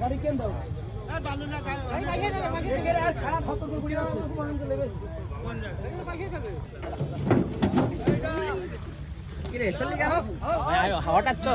গাড়ি কেন দাও খারাপ গা হঠাৎ তো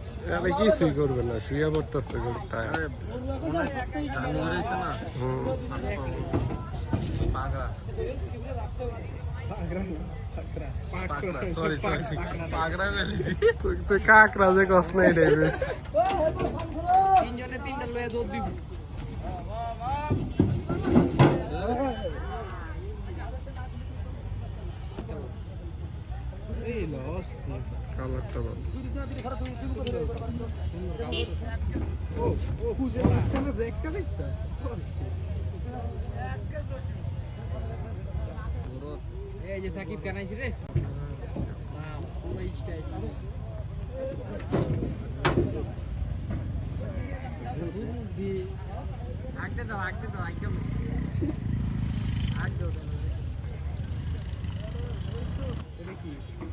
এটা কিছুই করবে না শুইয়া পড়তেছে তুই। তুই কাকরা যে কস না এটাই বেশ। তিনজনে তিনটা লয়ে দৌড় দিব। কালারটা ভালো। এই যে সাকিব কেন আইছি রে। পুরো স্টাইল আগতে দাও আগতে দাও। একদম আগ দাও দাও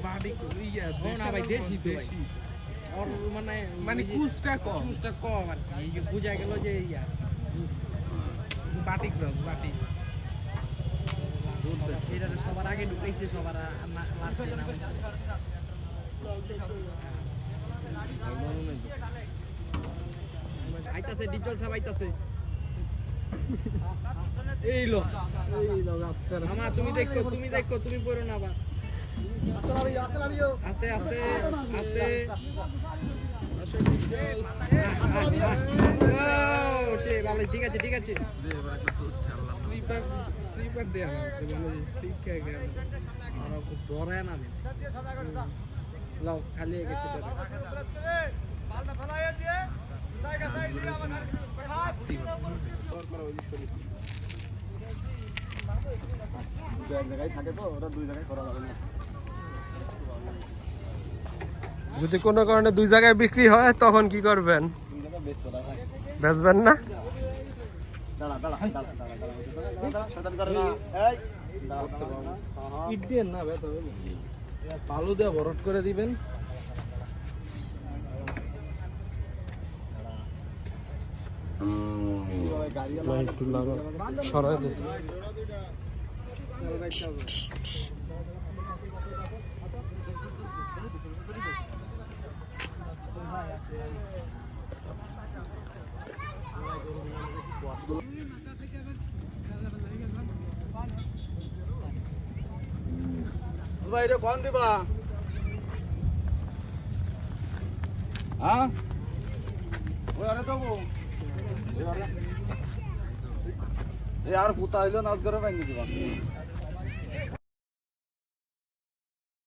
ও না ভাই দেশি তো ভাই। ওর মানে মানে কুচটা কম। কুচটা কম আর কি এই যে বুঝা গেল যে ইয়া। বাটিক রং বাটিক। এটা সবার আগে ঢুকাইছে সবার লাস্টে নাম আইতাছে ডিপজল সব আইতাছে এই লো এই লো গাত্তার তুমি দেখো তুমি দেখো তুমি পড়ো না আবার আস্তে আস্তে আস্তে। ও ঠিক আছে ঠিক আছে। স্লিপার স্লিপার দেয়া না স্লিপ কে গেল। আর খুব ডরায় না লাও খালি হয়ে গেছে তোর। যদি কোনো কারণে দুই জায়গায় বিক্রি হয় তখন কি করবেন? বেচবেন না? ইট দিয়ে ভরট করে দিবেন। সরাই দিতে ভাই এটা দিবা। হ্যাঁ? ওই আরে দেবো আর পুতা আইলো নাচ করে ভেঙে দিবা।